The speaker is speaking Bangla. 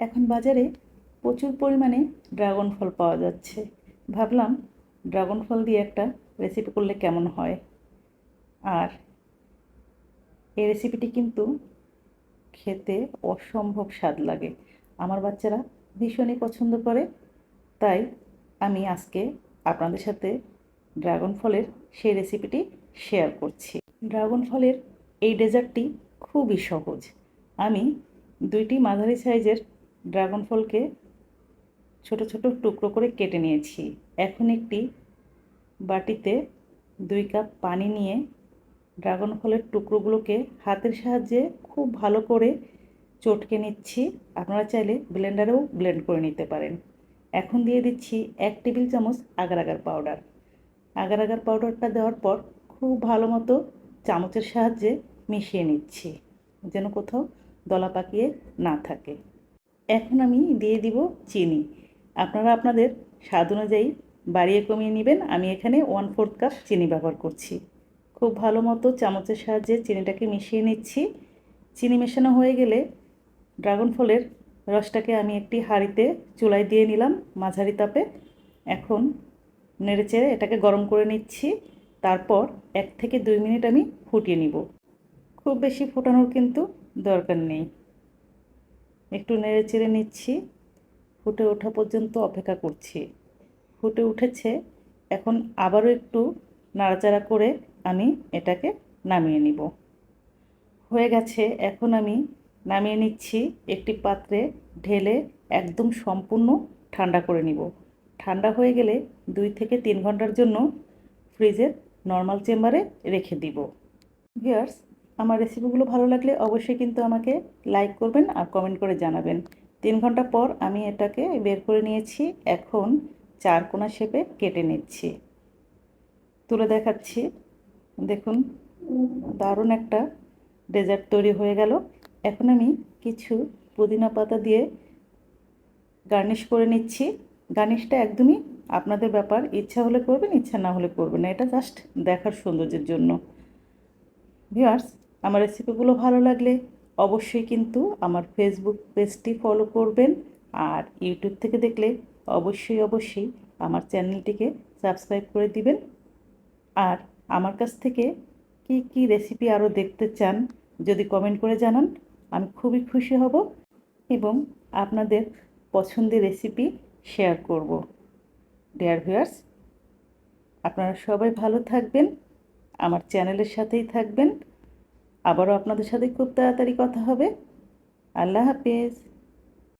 এখন বাজারে প্রচুর পরিমাণে ড্রাগন ফল পাওয়া যাচ্ছে। ভাবলাম ড্রাগন ফল দিয়ে একটা রেসিপি করলে কেমন হয়? আর এই রেসিপিটি কিন্তু খেতে অসম্ভব স্বাদ লাগে। আমার বাচ্চারা ভীষণই পছন্দ করে, তাই আমি আজকে আপনাদের সাথে ড্রাগন ফলের সেই রেসিপিটি শেয়ার করছি। ড্রাগন ফলের এই ডেজার্টটি খুবই সহজ। আমি দুইটি মাঝারি সাইজের ড্রাগন ফলকে ছোট ছোট টুকরো করে কেটে নিয়েছি। এখন একটি বাটিতে দুই কাপ পানি নিয়ে ড্রাগন ফলের টুকরোগুলোকে হাতের সাহায্যে খুব ভালো করে চটকে নিচ্ছি। আপনারা চাইলে ব্লেন্ডারেও ব্লেন্ড করে নিতে পারেন। এখন দিয়ে দিচ্ছি এক টেবিল চামচ agar agar powder. Agar agar পাউডারটা দেওয়ার পর খুব ভালো মতো চামচের সাহায্যে মিশিয়ে নিচ্ছি, যেন কোথাও দলা পাকিয়ে না থাকে। এখন আমি দিয়ে দিব চিনি। আপনারা আপনাদের স্বাদ অনুযায়ী বাড়িয়ে কমিয়ে নেবেন। আমি এখানে ওয়ান ফোর্থ কাপ চিনি ব্যবহার করছি। খুব ভালো মতো চামচের সাহায্যে চিনিটাকে মিশিয়ে নিচ্ছি। চিনি মেশানো হয়ে গেলে ড্রাগন ফলের রসটাকে আমি একটি হাঁড়িতে চুলায় দিয়ে নিলাম মাঝারি তাপে। এখন নেড়েচেড়ে এটাকে গরম করে নিচ্ছি। তারপর এক থেকে দুই মিনিট আমি ফুটিয়ে নিব। খুব বেশি ফোটানোর কিন্তু দরকার নেই। একটু নেড়ে চেড়ে নিচ্ছি। ফুটে ওঠা পর্যন্ত অপেক্ষা করছি। ফুটে উঠেছে। এখন আবারও একটু নাড়াচাড়া করে আমি এটাকে নামিয়ে নিব। হয়ে গেছে। এখন আমি নামিয়ে নিচ্ছি একটি পাত্রে ঢেলে একদম সম্পূর্ণ ঠান্ডা করে নিব। ঠান্ডা হয়ে গেলে দুই থেকে তিন ঘণ্টার জন্য ফ্রিজের নর্মাল চেম্বারে রেখে দিব। ভিয়ার্স আমার রেসিপিগুলো ভালো লাগলে অবশ্যই কিন্তু আমাকে লাইক করবেন আর কমেন্ট করে জানাবেন। তিন ঘণ্টা পর আমি এটাকে বের করে নিয়েছি, এখন চার কোনা শেপে কেটে নিচ্ছি। তুলে দেখাচ্ছি। দেখুন, দারুণ একটা ডেজার্ট তৈরি হয়ে গেল। এখন আমি কিছু পুদিনা পাতা দিয়ে গার্নিশ করে নিচ্ছি। গার্নিশটা একদমই আপনাদের ব্যাপার, ইচ্ছা হলে করবেন, ইচ্ছা না হলে করবেন না। এটা জাস্ট দেখার সৌন্দর্যের জন্য। ভিউয়ার্স আমার রেসিপিগুলো ভালো লাগলে অবশ্যই কিন্তু আমার ফেসবুক পেজটি ফলো করবেন আর ইউটিউব থেকে দেখলে অবশ্যই অবশ্যই আমার চ্যানেলটিকে সাবস্ক্রাইব করে দিবেন। আর আমার কাছ থেকে কি কি রেসিপি আরও দেখতে চান যদি কমেন্ট করে জানান, আমি খুবই খুশি হব এবং আপনাদের পছন্দের রেসিপি শেয়ার করব। ডিয়ার ভিউয়ার্স আপনারা সবাই ভালো থাকবেন, আমার চ্যানেলের সাথেই থাকবেন। আবারও আপনাদের সাথে খুব তাড়াতাড়ি কথা হবে। আল্লাহ হাফিজ।